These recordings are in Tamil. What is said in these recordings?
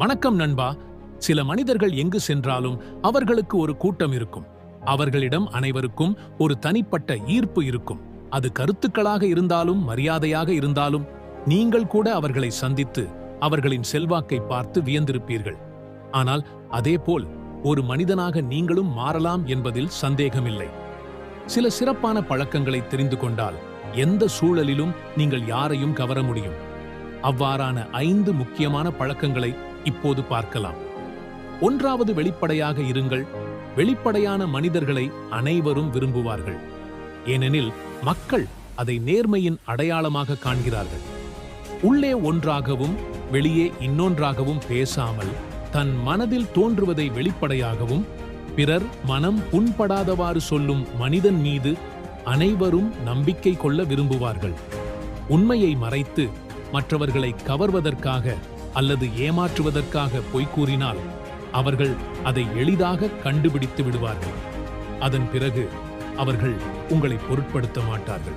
வணக்கம் நண்பா. சில மனிதர்கள் எங்கு சென்றாலும் அவர்களுக்கு ஒரு கூட்டம் இருக்கும். அவர்களிடம் அனைவருக்கும் ஒரு தனிப்பட்ட ஈர்ப்பு இருக்கும். அது கருத்துக்களாக இருந்தாலும் மரியாதையாக இருந்தாலும் நீங்கள் கூட அவர்களை சந்தித்து அவர்களின் செல்வாக்கை பார்த்து வியந்திருப்பீர்கள். ஆனால் அதேபோல் ஒரு மனிதனாக நீங்களும் மாறலாம் என்பதில் சந்தேகமில்லை. சில சிறப்பான பழக்கங்களை தெரிந்து கொண்டால் எந்த சூழலிலும் நீங்கள் யாரையும் கவர முடியும். அவ்வாறான ஐந்து முக்கியமான பழக்கங்களை இப்போது பார்க்கலாம். ஒன்றாவது வெளிப்படையாக இருங்கள். வெளிப்படையான மனிதர்களை அனைவரும் விரும்புவார்கள். ஏனெனில் மக்கள் அதை நேர்மையின் அடையாளமாக காண்கிறார்கள். உள்ளே ஒன்றாகவும் வெளியே இன்னொன்றாகவும் பேசாமல் தன் மனதில் தோன்றுவதை வெளிப்படையாகவும் பிறர் மனம் புண்படாதவாறு சொல்லும் மனிதன் மீது அனைவரும் நம்பிக்கை கொள்ள விரும்புவார்கள். உண்மையை மறைத்து மற்றவர்களை கவர்வதற்காக அல்லது ஏமாற்றுவதற்காக பொய் கூறினால் அவர்கள் அதை எளிதாக கண்டுபிடித்து விடுவார்கள். அதன் பிறகு அவர்கள் உங்களை பொருட்படுத்த மாட்டார்கள்.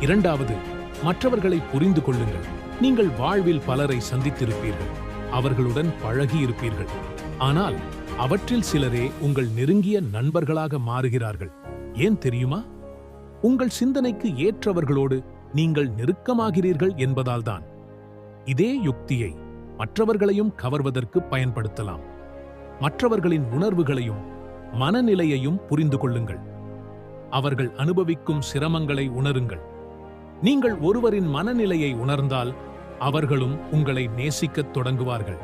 இரண்டாவது மற்றவர்களை புரிந்து கொள்ளுங்கள். நீங்கள் வாழ்வில் பலரை சந்தித்திருப்பீர்கள். அவர்களுடன் பழகி இருப்பீர்கள் ஆனால் அவற்றில் சிலரே உங்கள் நெருங்கிய நண்பர்களாக மாறுகிறார்கள். ஏன் தெரியுமா? உங்கள் சிந்தனைக்கு ஏற்றவர்களோடு நீங்கள் நெருக்கமாகிறீர்கள் என்பதால்தான் இதே யுக்தியை மற்றவர்களையும் கவர்வதற்கு பயன்படுத்தலாம். மற்றவர்களின் உணர்வுகளையும் மனநிலையையும் புரிந்து கொள்ளுங்கள். அவர்கள் அனுபவிக்கும் சிரமங்களை உணருங்கள். நீங்கள் ஒருவரின் மனநிலையை உணர்ந்தால் அவர்களும் உங்களை நேசிக்கத் தொடங்குவார்கள்.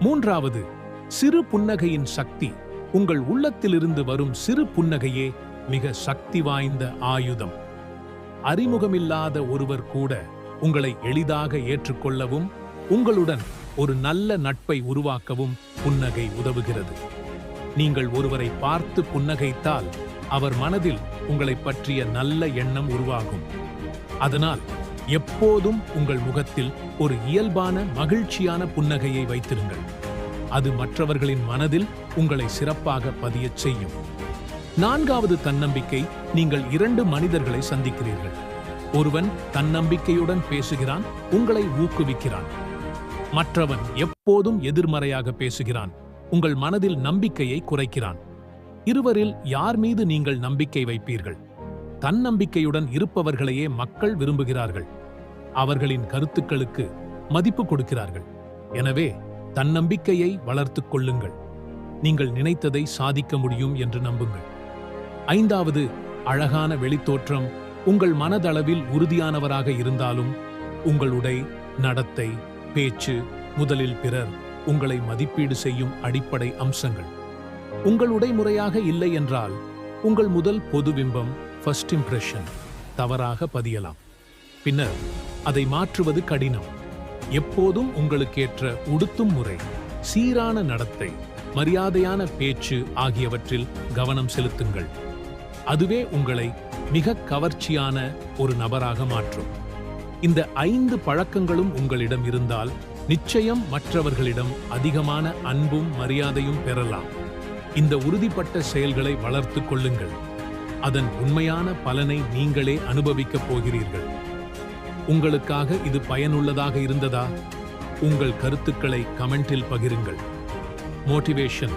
மூன்றாவது சிறு புன்னகையின் சக்தி. உங்கள் உள்ளத்திலிருந்து வரும் சிறு புன்னகையே மிக சக்தி வாய்ந்த ஆயுதம். அறிமுகமில்லாத ஒருவர் கூட உங்களை எளிதாக ஏற்றுக்கொள்ளவும் உங்களுடன் ஒரு நல்ல நட்பை உருவாக்கவும் புன்னகை உதவுகிறது. நீங்கள் ஒருவரை பார்த்து புன்னகைத்தால் அவர் மனதில் உங்களைப் பற்றிய நல்ல எண்ணம் உருவாகும். அதனால் எப்போதும் உங்கள் முகத்தில் ஒரு இயல்பான மகிழ்ச்சியான புன்னகையை வைத்திருங்கள். அது மற்றவர்களின் மனதில் உங்களை சிறப்பாக பதியச் செய்யும். நான்காவது தன்னம்பிக்கை நீங்கள் இரண்டு மனிதர்களை சந்திக்கிறீர்கள். ஒருவன் தன்னம்பிக்கையுடன் பேசுகிறான் உங்களை ஊக்குவிக்கிறான். மற்றவன் எப்போதும் எதிர்மறையாக பேசுகிறான் உங்கள் மனதில் நம்பிக்கையை குறைக்கிறான். இருவரில் யார் மீது நீங்கள் நம்பிக்கை வைப்பீர்கள்? தன்னம்பிக்கையுடன் இருப்பவர்களையே மக்கள் விரும்புகிறார்கள். அவர்களின் கருத்துக்களுக்கு மதிப்பு கொடுக்கிறார்கள். எனவே தன்னம்பிக்கையை வளர்த்துக் கொள்ளுங்கள். நீங்கள் நினைத்ததை சாதிக்க முடியும் என்று நம்புங்கள். ஐந்தாவது அழகான வெளித்தோற்றம் உங்கள் மனதளவில் உறுதியானவராக இருந்தாலும் உங்களுடைய நடத்தை பேச்சு முதலில் பிறர் உங்களை மதிப்பீடு செய்யும் அடிப்படை அம்சங்கள். உங்கள் உடைமுறையாக இல்லை என்றால் உங்கள் முதல் பொது பிம்பம் ஃபர்ஸ்ட் இம்ப்ரெஷன் தவறாக பதியலாம். பின்னர் அதை மாற்றுவது கடினம். எப்போதும் உங்களுக்கேற்ற உடுத்தும் முறை சீரான நடத்தை மரியாதையான பேச்சு ஆகியவற்றில் கவனம் செலுத்துங்கள். அதுவே உங்களை மிக கவர்ச்சியான ஒரு நபராக மாற்றும். இந்த ஐந்து பழக்கங்களும் உங்களிடம் இருந்தால் நிச்சயம் மற்றவர்களிடம் அதிகமான அன்பும் மரியாதையும் பெறலாம். இந்த உறுதிப்பட்ட செயல்களை வளர்த்துக் கொள்ளுங்கள். அதன் உண்மையான பலனை நீங்களே அனுபவிக்கப் போகிறீர்கள். உங்களுக்காக இது பயனுள்ளதாக இருந்ததா? உங்கள் கருத்துக்களை கமெண்டில் பகிருங்கள். Motivation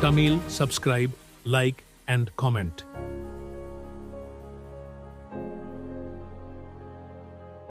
Tamil subscribe like and comment.